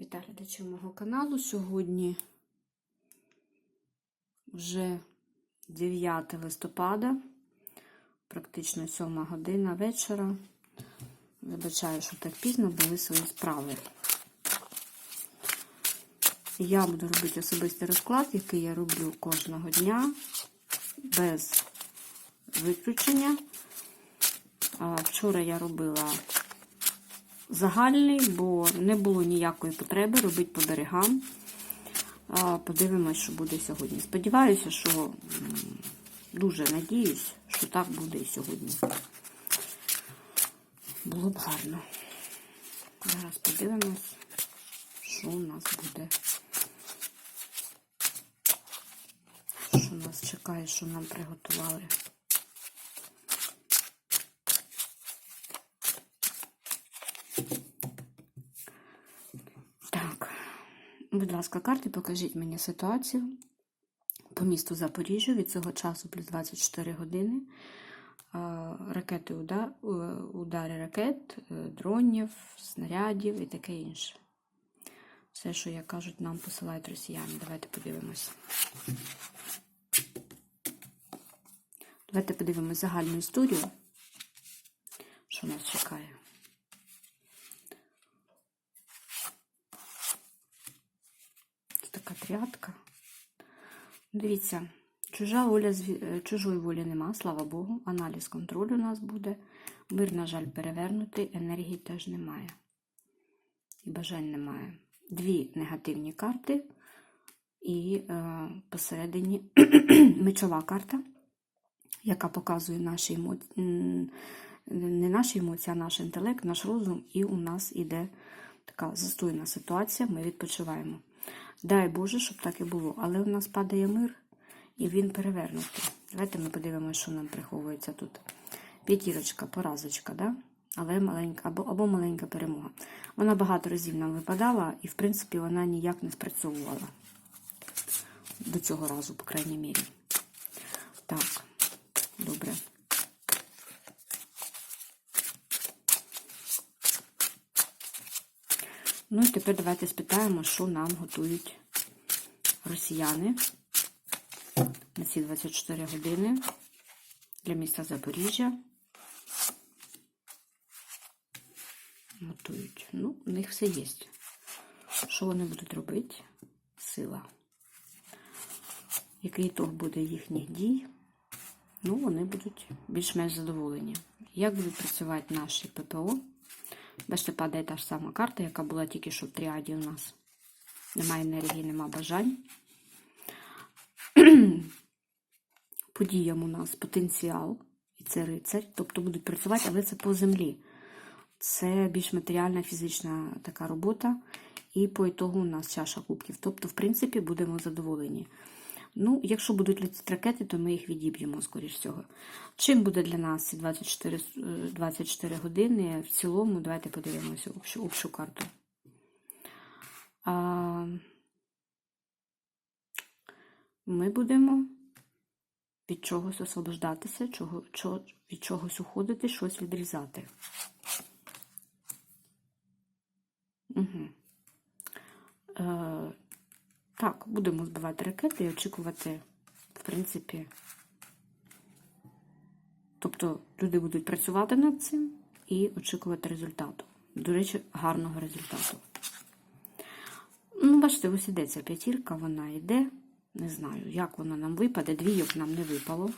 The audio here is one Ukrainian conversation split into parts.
Вітаю глядачів мого каналу. Сьогодні вже 9 листопада, практично 7 година вечора. Вибачаю, що так пізно були свої справи. Я буду робити особистий розклад, який я роблю кожного дня, без виключення. Вчора я робила загальний, бо не було ніякої потреби робити по берегам. Подивимось, що буде сьогодні. Сподіваюся, що дуже надіюсь, що так буде і сьогодні. Було б гарно. Зараз подивимось, що у нас буде. Що нас чекає, що нам приготували. Так, будь ласка, карти, покажіть мені ситуацію по місту Запоріжжя від цього часу плюс 24 години. Ракети, уда- е, удари ракет, е, дронів, снарядів і таке інше. Все, що як кажуть, нам посилають росіяни. Давайте подивимося. Давайте подивимось загальну історію, що нас чекає. Це така трядка. Дивіться, чужа воля, е, чужої волі нема, слава Богу. Аналіз контролю у нас буде. Мир, на жаль, перевернутий, енергії теж немає. І бажань немає. Дві негативні карти. І е, посередині мечова карта, яка показує наші емоції, не наші емоції, а наш інтелект, наш розум, і у нас іде така застойна ситуація, ми відпочиваємо. Дай Боже, щоб так і було. Але у нас падає мир, і він перевернутий. Давайте ми подивимося, що нам приховується тут. П'ятірочка, поразочка, да? але маленька або, або маленька перемога. Вона багато разів нам випадала, і, в принципі, вона ніяк не спрацьовувала. До цього разу, по крайній мірі. Так, добре. Ну і тепер давайте спитаємо, що нам готують росіяни на ці 24 години для міста Запоріжжя. Готують. Ну, у них все є. Що вони будуть робити? Сила. Який ітог буде їхніх дій? Ну, вони будуть більш-менш задоволені. Як будуть працювати наші ППО? Бачите, падає та ж сама карта, яка була тільки що в тріаді у нас. Немає енергії, нема бажань. Подіям у нас потенціал, і це рицарь, тобто будуть працювати, але це по землі. Це більш матеріальна, фізична така робота. І по ітогу у нас чаша кубків. Тобто, в принципі, будемо задоволені. Ну, якщо будуть летіти ракети, то ми їх відіб'ємо, скоріш всього. Чим буде для нас ці 24, е, 24 години? В цілому, давайте подивимося общу, общу карту. А, ми будемо від чогось освобождатися, чого, чого, від чогось уходити, щось відрізати. Угу. Е, так, будемо збивати ракети і очікувати, в принципі. Тобто люди будуть працювати над цим і очікувати результату. До речі, гарного результату. Ну, бачите, ось іде ця п'ятірка, вона йде. Не знаю, як вона нам випаде. Двійок нам не випало.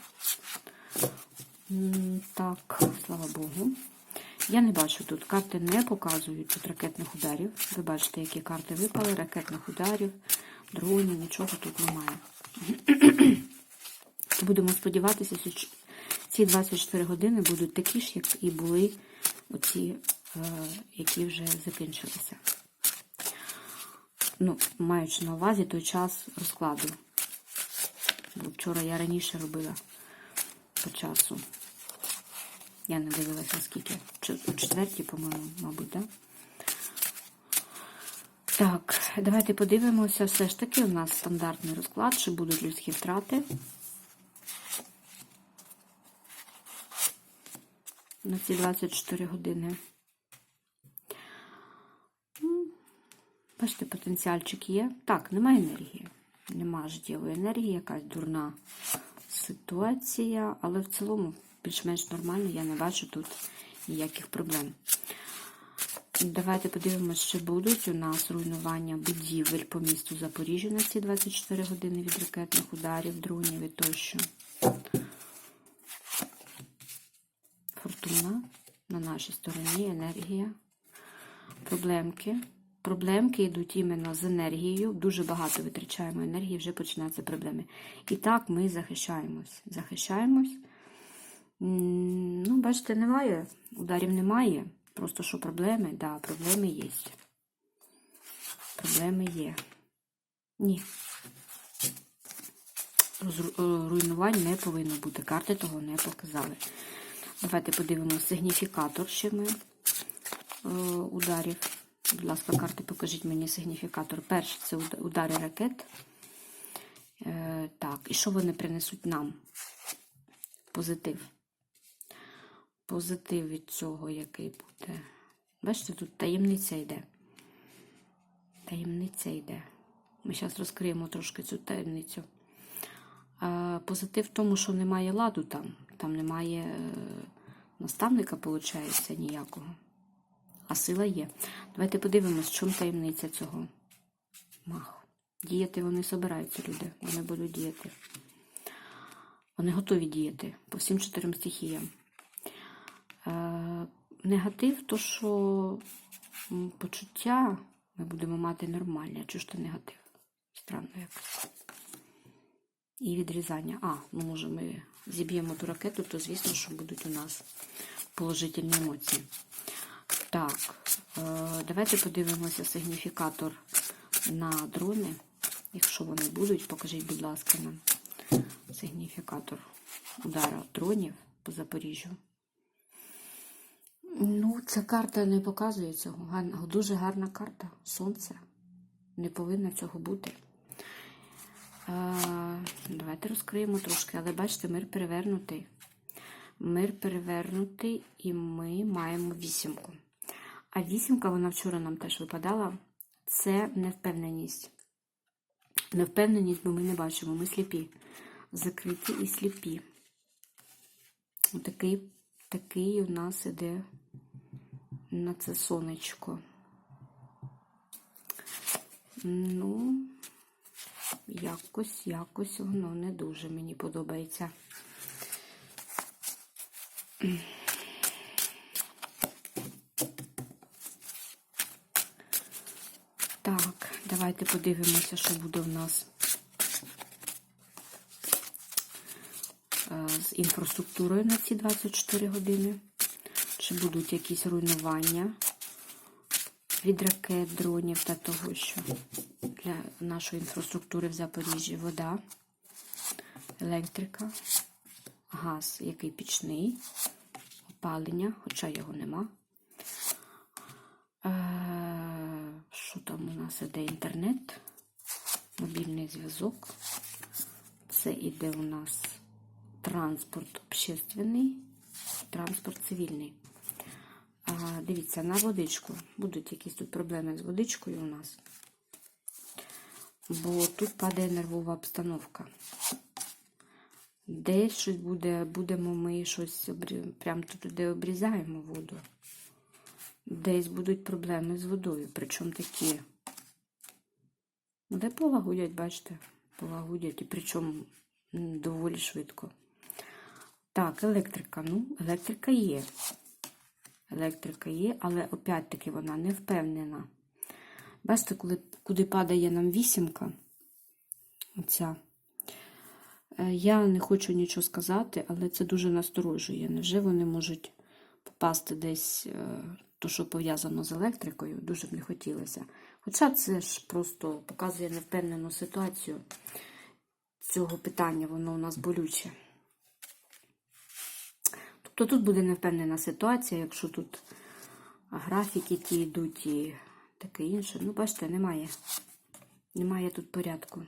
Так, слава Богу. Я не бачу тут. Карти не показують тут ракетних ударів. Ви бачите, які карти випали, ракетних ударів, дронів, нічого тут немає. Будемо сподіватися, що ці 24 години будуть такі ж, як і були оці, е, які вже закінчилися. Ну, маючи на увазі той час розкладу. Бо вчора я раніше робила по часу. Я не дивилася скільки. У четвертій, по-моєму, мабуть, так? Так, давайте подивимося. Все ж таки, у нас стандартний розклад, чи будуть людські втрати. На ці 24 години. Бачите, потенціальчик є. Так, немає енергії. Нема життєвої енергії, якась дурна ситуація, але в цілому більш-менш нормально, я не бачу тут ніяких проблем. Давайте подивимося, чи будуть у нас руйнування будівель по місту Запоріжжя на ці 24 години від ракетних ударів, дронів і тощо. Фортуна на нашій стороні, енергія, проблемки. Проблемки йдуть іменно з енергією. Дуже багато витрачаємо енергії, вже починаються проблеми. І так ми захищаємось. Захищаємось. Ну, бачите, немає. Ударів немає. Просто що проблеми? Так, да, проблеми є. Проблеми є. Ні. Е, Руйнувань не повинно бути. Карти того не показали. Давайте подивимося сигніфікатор ще ми е, ударів. Будь ласка, карти, покажіть мені сигніфікатор. Перший це удари ракет. Е, так, і що вони принесуть нам? Позитив. Позитив від цього, який буде. Бачите, тут таємниця йде. Таємниця йде. Ми зараз розкриємо трошки цю таємницю. Е, позитив в тому, що немає ладу там. Там немає е, наставника, виходить, ніякого. А сила є. Давайте подивимось, в чому таємниця цього маху. Діяти вони собираються, люди. Вони будуть діяти. Вони готові діяти по всім чотирьом стихіям. Е, негатив, то що почуття ми будемо мати нормальне. А чого ж то негатив? Странно якось. І відрізання. А, ну може ми зіб'ємо ту ракету, то звісно, що будуть у нас положительні емоції. Так, е, давайте подивимося сигніфікатор на дрони. Якщо вони будуть, покажіть, будь ласка, нам сигніфікатор удара дронів по Запоріжжю. Ну, ця карта не показує цього. Дуже гарна карта. Сонце. Не повинно цього бути. Е, давайте розкриємо трошки, але бачите, мир перевернутий. Мир перевернутий, і ми маємо вісімку. А вісімка, вона вчора нам теж випадала, це невпевненість. Невпевненість, бо ми не бачимо, ми сліпі. Закриті і сліпі. Отакий такий у нас іде на це сонечко. Ну, якось, якось воно не дуже мені подобається. Так, давайте подивимося, що буде в нас е, з інфраструктурою на ці 24 години. Чи будуть якісь руйнування від ракет, дронів та того, що для нашої інфраструктури в Запоріжжі вода, електрика, газ, який пічний, опалення, хоча його нема. Нас іде інтернет, мобільний зв'язок. Це іде у нас транспорт общественний, транспорт цивільний. А, дивіться, на водичку. Будуть якісь тут проблеми з водичкою у нас. Бо тут падає нервова обстановка. Десь щось буде, будемо ми щось прямо тут, де обрізаємо воду. Десь будуть проблеми з водою, причому такі. Де полагодять, бачите, полагодять, і причому доволі швидко. Так, електрика. Ну, електрика є. Електрика є, але опять-таки вона не впевнена. Бачите, коли, куди падає нам вісімка, оця. Е, Я не хочу нічого сказати, але це дуже насторожує. Невже вони можуть попасти десь, е, то, що пов'язано з електрикою, дуже б не хотілося. Хоча це ж просто показує невпевнену ситуацію цього питання, воно у нас болюче. Тобто тут буде невпевнена ситуація, якщо тут графіки ті йдуть і таке інше. Ну, бачите, немає. Немає тут порядку.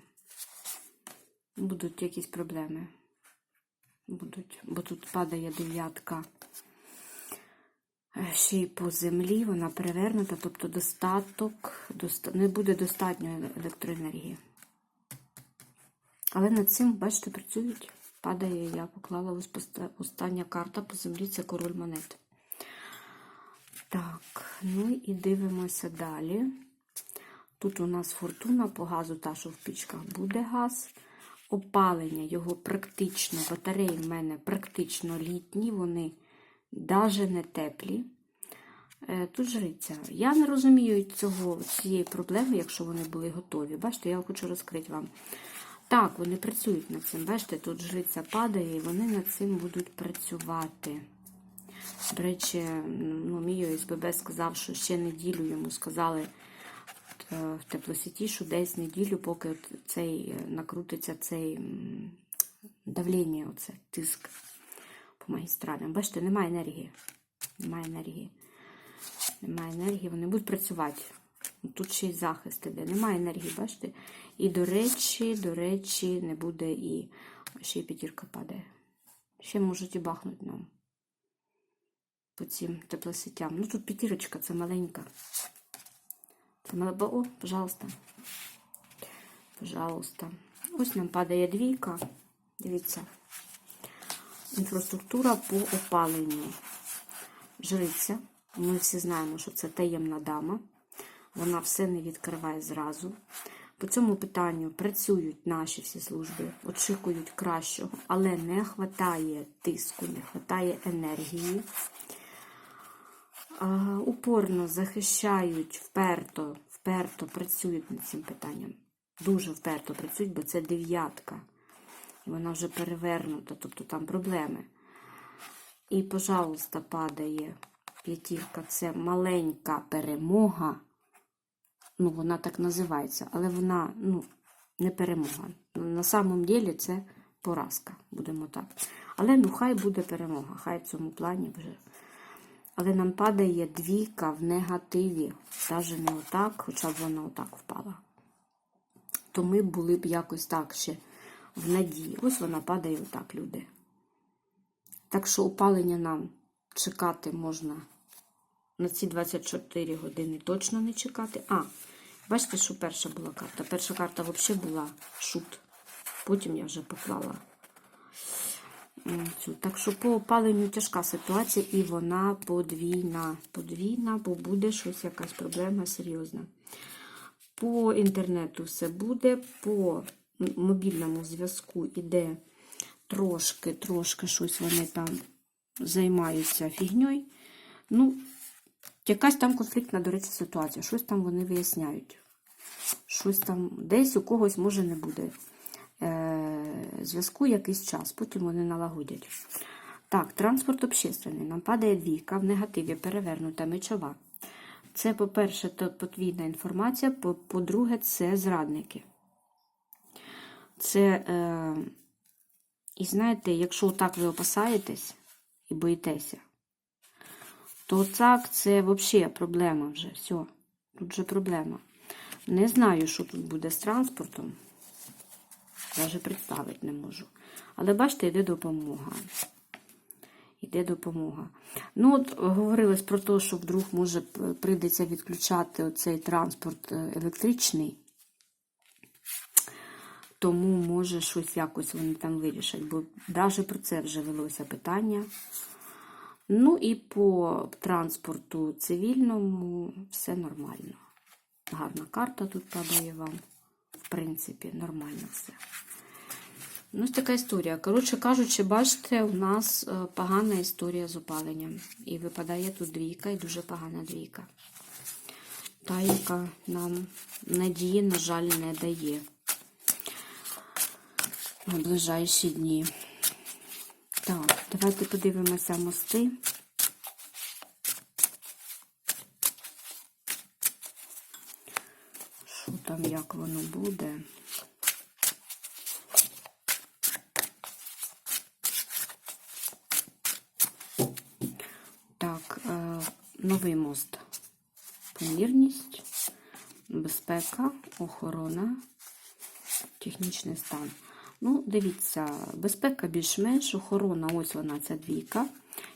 Будуть якісь проблеми. Будуть, бо тут падає дев'ятка Ще й по землі вона перевернута, тобто достаток, доста... не буде достатньо електроенергії. Але над цим, бачите, працюють. Падає, я поклала ось остання карта по землі це король монет. Так, ну і дивимося далі. Тут у нас фортуна по газу, та, що в пічках буде газ. Опалення його практично, батареї в мене практично літні, вони навіть не теплі. Е, Тут жриця. Я не розумію цього, цієї проблеми, якщо вони були готові. Бачите, я хочу розкрити вам. Так, вони працюють над цим. Бачите, тут жриця падає, і вони над цим будуть працювати. До речі, ну, мій ОСББ сказав, що ще неділю йому сказали е, в теплосіті, що десь неділю, поки цей е, накрутиться цей давлення, оце, тиск по магістралям. Бачите, немає енергії. Немає енергії. Немає енергії, вони будуть працювати. Тут ще й захист іде. Немає енергії, бачите? І, до речі, до речі, не буде і ще й п'ятірка падає. Ще можуть і бахнути нам по цим теплосетям. Ну тут п'ятірочка, це маленька. Це мал... О, пожалуйста. Пожалуйста. Ось нам падає двійка. Дивіться. Інфраструктура по опаленню. Жриця. Ми всі знаємо, що це таємна дама. Вона все не відкриває зразу. По цьому питанню працюють наші всі служби, очікують кращого, але не вистачає тиску, не вистачає енергії. Упорно захищають, вперто, вперто працюють над цим питанням. Дуже вперто працюють, бо це дев'ятка. Вона вже перевернута, тобто там проблеми. І, пожалуйста, падає п'ятірка. Це маленька перемога. Ну, вона так називається, але вона ну, не перемога. На самом деле це поразка, будемо так. Але ну хай буде перемога, хай в цьому плані вже. Але нам падає двійка в негативі. Навіть не отак, хоча б вона отак впала. То ми були б якось так ще в надії. Ось вона падає отак, люди. Так що опалення нам чекати можна на ці 24 години точно не чекати. А, бачите, що перша була карта. Перша карта взагалі була шут. Потім я вже поклала. Так що по опаленню тяжка ситуація, і вона подвійна. Подвійна, бо буде щось, якась проблема серйозна. По інтернету все буде, по мобільному зв'язку іде трошки, трошки щось вони там займаються фігньою. Ну, якась там конфліктна, до речі, ситуація. Щось там вони виясняють. Щось там десь у когось може не буде е- зв'язку якийсь час, потім вони налагодять. Так, транспорт общественний. Нам падає двійка, в негативі перевернута мечова. Це, по-перше, подвійна інформація, по- по-друге, це зрадники. Це, е, і знаєте, якщо так ви опасаєтесь і боїтеся, то так це взагалі проблема вже. Все, тут вже проблема. Не знаю, що тут буде з транспортом. Навіть представити не можу. Але бачите, йде допомога. Йде допомога. Ну, от говорилось про те, що вдруг може прийдеться відключати оцей транспорт е, електричний. Тому може щось якось вони там вирішать, бо навіть про це вже велося питання. Ну і по транспорту цивільному все нормально. Гарна карта тут падає вам. В принципі, нормально все. Ну, ось така історія. Коротше кажучи, бачите, у нас е, погана історія з опаленням. І випадає тут двійка, і дуже погана двійка. Та, яка нам надії, на жаль, не дає на ближайші дні. Так, давайте подивимося мости. Що там, як воно буде? Так, е, новий мост. Помірність, безпека, охорона, технічний стан. Ну, дивіться, безпека більш-менш, охорона, ось вона, ця двійка.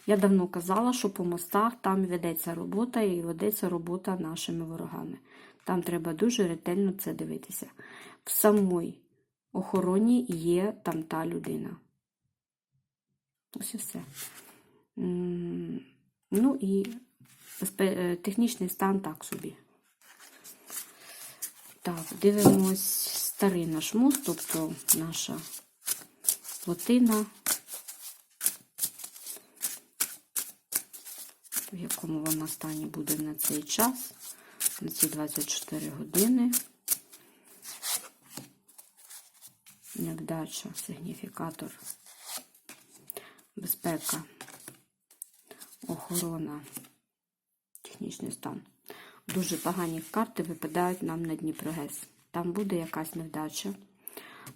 Я давно казала, що по мостах там ведеться робота і ведеться робота нашими ворогами. Там треба дуже ретельно це дивитися. В самій охороні є там та людина. Ось і все. Ну і е, технічний стан так собі. Так, дивимось старий наш мост, тобто наша плотина, в якому вона стані буде на цей час, на ці 24 години. Невдача, сигніфікатор, безпека, охорона, технічний стан. Дуже погані карти випадають нам на Дніпрогес. Там буде якась невдача.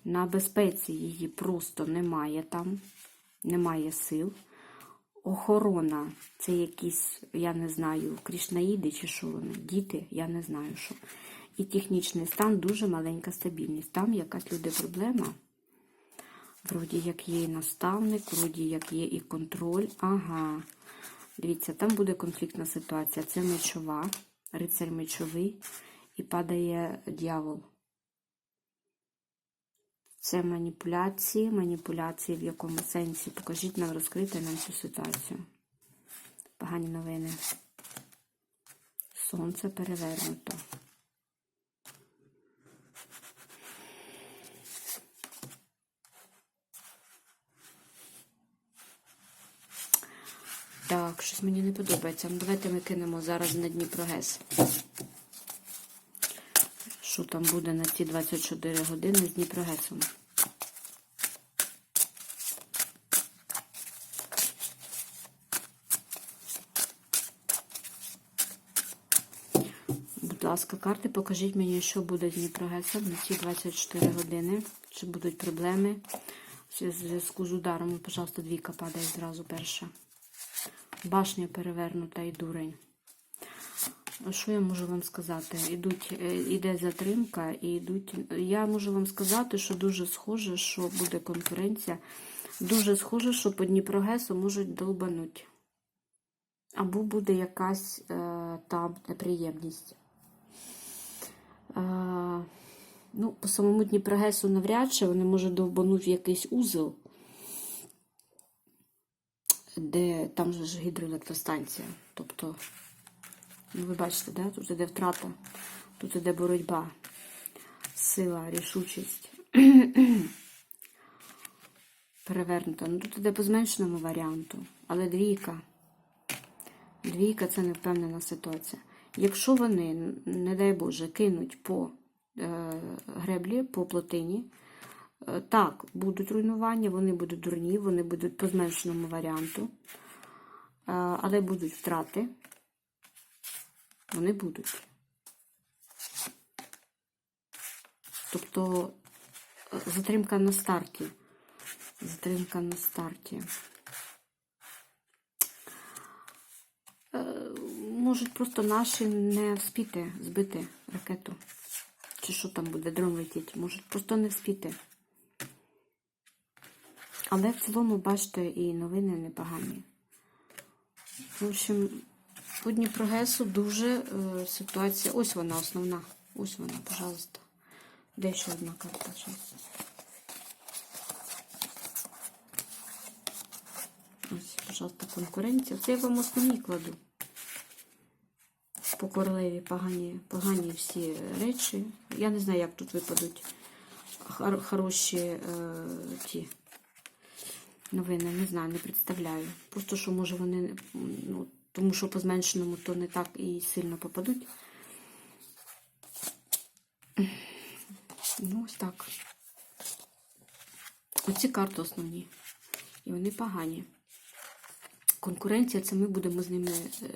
На безпеці її просто немає там, немає сил. Охорона це якісь, я не знаю, крішнаїди чи що вони, діти, я не знаю що. І технічний стан дуже маленька стабільність. Там якась люди проблема. Вроді як є і наставник, вроді як є і контроль. Ага. Дивіться, там буде конфліктна ситуація. Це мечова, рицарь мечовий і падає дьявол. Це маніпуляції, маніпуляції в якому сенсі. Покажіть нам, розкрити нам цю ситуацію. Погані новини. Сонце перевернуто. Так, щось мені не подобається. Ну, давайте ми кинемо зараз на Дніпро ГЕС. Що там буде на ці 24 години з Дніпрогесом? Будь ласка, карти, покажіть мені, що буде з Дніпрогесом на ці 24 години. Чи будуть проблеми в зв'язку з ударом? Пожалуйста, двійка падає зразу перша. Башня перевернута і дурень. Що я можу вам сказати? Ідуть, е, іде затримка, і йдуть. Я можу вам сказати, що дуже схоже, що буде конкуренція. Дуже схоже, що по Дніпрогесу можуть долбануть. Або буде якась е, там неприємність. Е, ну, по самому Дніпрогесу навряд чи вони можуть довбануть в якийсь узел, де там же ж гідроелектростанція. Тобто. Ну, ви бачите, да? тут іде втрата, тут іде боротьба, сила, рішучість. Перевернута. Ну, тут іде по зменшеному варіанту, але двійка. Двійка це невпевнена ситуація. Якщо вони, не дай Боже, кинуть по е, греблі, по плотині, е, так, будуть руйнування, вони будуть дурні, вони будуть по зменшеному варіанту, е, але будуть втрати. Вони будуть. Тобто е, затримка на старті. Затримка на старті. Е, Можуть просто наші не вспіти збити ракету. Чи що там буде, дрон летіть. Можуть просто не вспіти. Але в цілому, бачите, і новини непогані. В общем, по Дніпрогесу дуже е, ситуація. Ось вона основна. Ось вона, пожалуйста. Де ще одна карта? Ось, пожалуйста, конкуренція. Це я вам основні кладу. По королеві погані, погані всі речі. Я не знаю, як тут випадуть хор- хороші е, ті новини. Не знаю, не представляю. Просто що може вони, ну, тому що по зменшеному то не так і сильно попадуть. Ну, ось так. Оці карти основні. І вони погані. Конкуренція це ми будемо з ними. Е...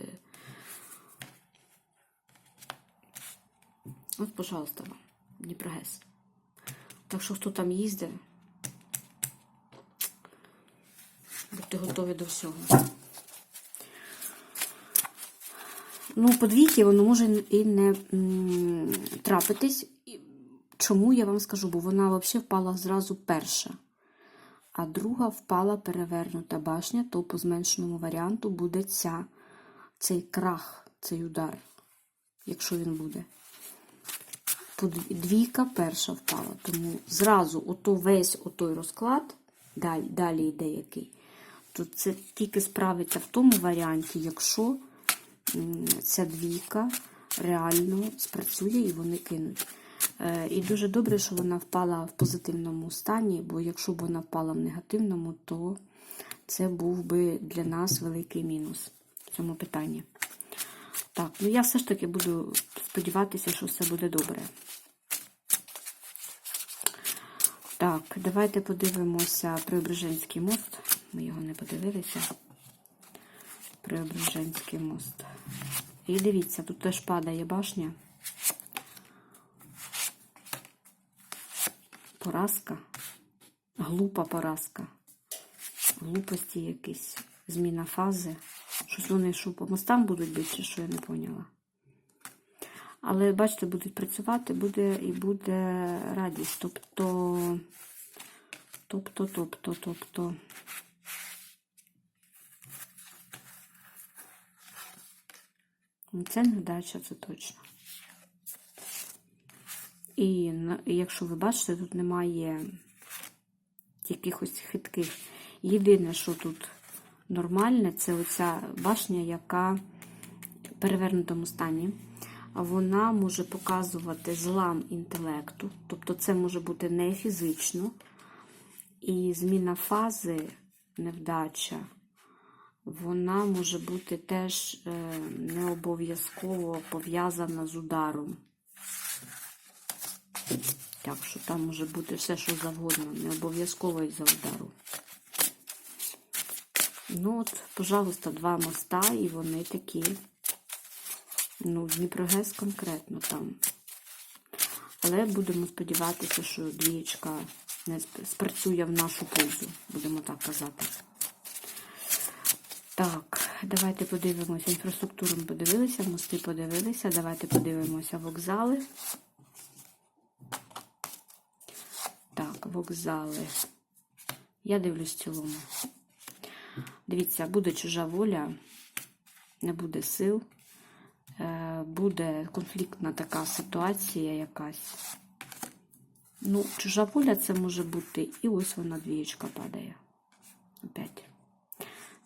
От, пожалуйста, вам, Дніпрогес. Так що хто там їздить, будьте готові до всього. Ну, по двійки воно може і не трапитись. Чому я вам скажу? Бо вона взагалі впала зразу перша. а друга впала перевернута башня, то по зменшеному варіанту буде ця, цей крах, цей удар, якщо він буде. Двійка перша впала. Тому зразу ото весь отой розклад, далі, далі йде який, то це тільки справиться в тому варіанті, якщо ця двійка реально спрацює і вони кинуть. Е, І дуже добре, що вона впала в позитивному стані, бо якщо б вона впала в негативному, то це був би для нас великий мінус в цьому питанні. Так, ну я все ж таки буду сподіватися, що все буде добре. Так, давайте подивимося Преображенський мост. Ми його не подивилися. Преображенський мост. І дивіться, тут теж падає башня. Поразка. Глупа поразка. Глупості якісь. Зміна фази. Щось вони що по мостам будуть бити, що я не поняла. Але бачите, будуть працювати, буде і буде радість. Тобто, тобто, тобто, тобто. Це невдача, це точно. І якщо ви бачите, тут немає якихось хитких. Єдине, що тут нормальне, це оця башня, яка в перевернутому стані. Вона може показувати злам інтелекту. Тобто це може бути не фізично. І зміна фази, невдача, вона може бути теж е, не обов'язково пов'язана з ударом. Так що там може бути все, що завгодно, не обов'язково із-за удару. Ну от, пожалуйста, два моста, і вони такі. Ну, Дніпрогес конкретно там. Але будемо сподіватися, що двієчка не сп- спрацює в нашу пользу, будемо так казати. Так, давайте подивимося. Інфраструктуру ми подивилися, мости подивилися. Давайте подивимося вокзали. Так, вокзали. Я дивлюсь в цілому. Дивіться, буде чужа воля, не буде сил, е, буде конфліктна така ситуація якась. Ну, чужа воля це може бути, і ось вона двієчка падає. Опять.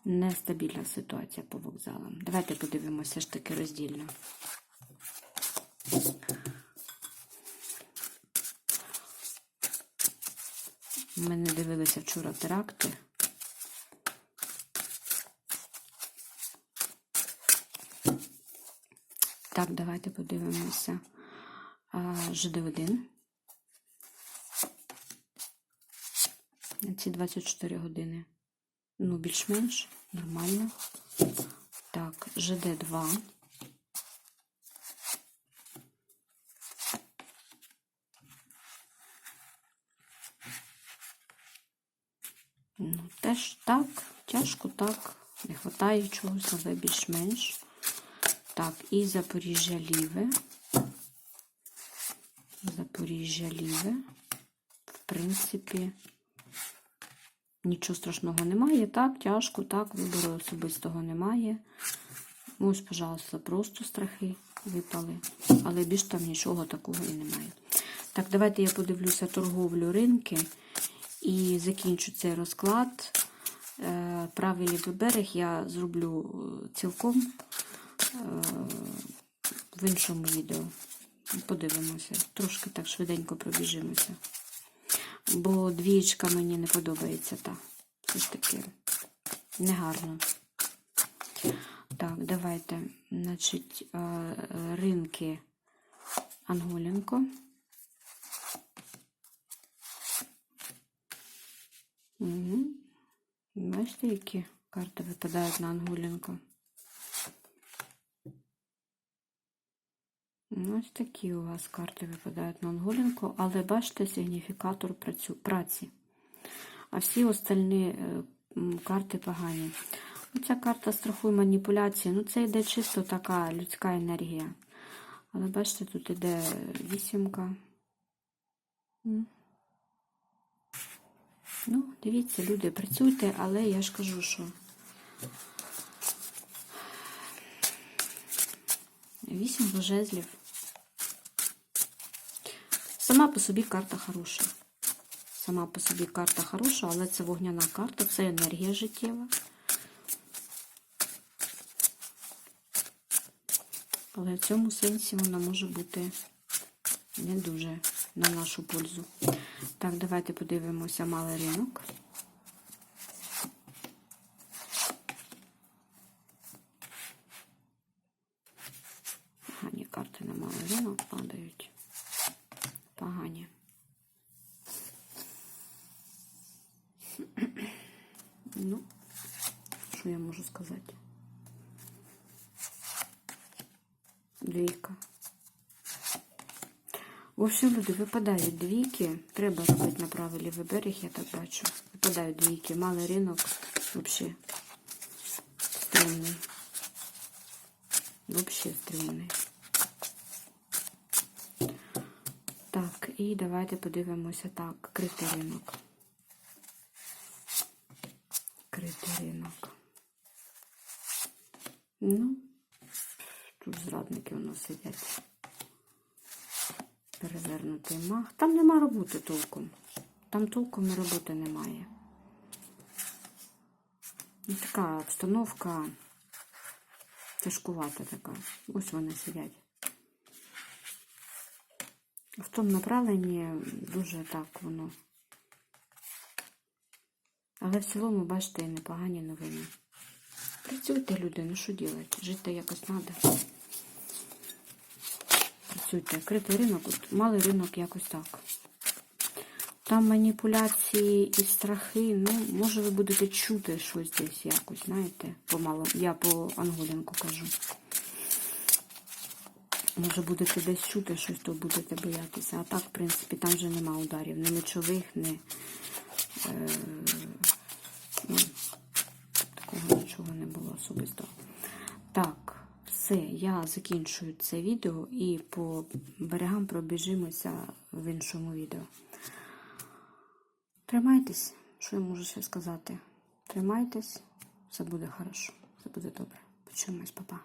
Нестабільна ситуація по вокзалам. Давайте подивимося ж таки роздільно. Ми не дивилися вчора теракти. Так, давайте подивимося. А, ЖД1. Ці 24 години. Ну, більш-менш нормально. Так, ЖД2. Ну, теж так, тяжко так. Не вистачає чогось, але більш-менш. Так, і Запоріжжя Ліве. Запоріжжя Ліве. В принципі, нічого страшного немає. Так, тяжко, так, вибору особистого немає. Ось, пожалуйста, просто страхи випали. Але більш там нічого такого і немає. Так, давайте я подивлюся торговлю ринки і закінчу цей розклад. Е, Правий лівий берег я зроблю е, цілком е, в іншому відео. Подивимося. Трошки так швиденько пробіжимося. Бо двієчка мені не подобається та. Все ж таки негарно. Так, давайте. Значить, е, ринки Анголінко. Угу. Бачите, які карти випадають на Ангулінко? Ось такі у вас карти випадають на Ангулінко, але бачите сигніфікатор праці. А всі остальні е, карти погані. Оця карта страху і маніпуляції. Ну, це йде чисто така людська енергія. Але бачите, тут іде вісімка. Ну, дивіться, люди, працюйте, але я ж кажу, що вісім жезлів. Сама по собі карта хороша. Сама по собі карта хороша, але це вогняна карта, це енергія життєва. Але в цьому сенсі вона може бути не дуже на нашу пользу. Так, давайте подивимося малий ринок. Погані карти на малий ринок падають. Погані. Ну, що я можу сказати? Двійка. В общем, люди, випадають двійки. Треба робити на правий лівий берег, я так бачу. Випадають двійки. Малий ринок взагалі стрімний. Взагалі стрімний. Так, і давайте подивимося так. Критий ринок. Критий ринок. Ну, тут зрадники у нас сидять. Перевернутий мах. Там нема роботи толком. Там толком і роботи немає. Ну, така обстановка тяжкувата така. Ось вони сидять. В тому направленні дуже так воно. Але в цілому, бачите, непогані новини. Працюйте, люди, ну що робити? Жити якось треба. Працюйте. Критий ринок, малий ринок якось так. Там маніпуляції і страхи, ну, може ви будете чути щось десь якось, знаєте, помало. Я по Анголінку кажу. Може будете десь чути щось, то будете боятися. А так, в принципі, там вже нема ударів, ні мечових, ні е, ну, такого нічого не було особисто. Так, все, я закінчую це відео і по берегам пробіжимося в іншому відео. Тримайтесь, що я можу ще сказати? Тримайтесь, все буде хорошо, все буде добре. Почуємось, папа.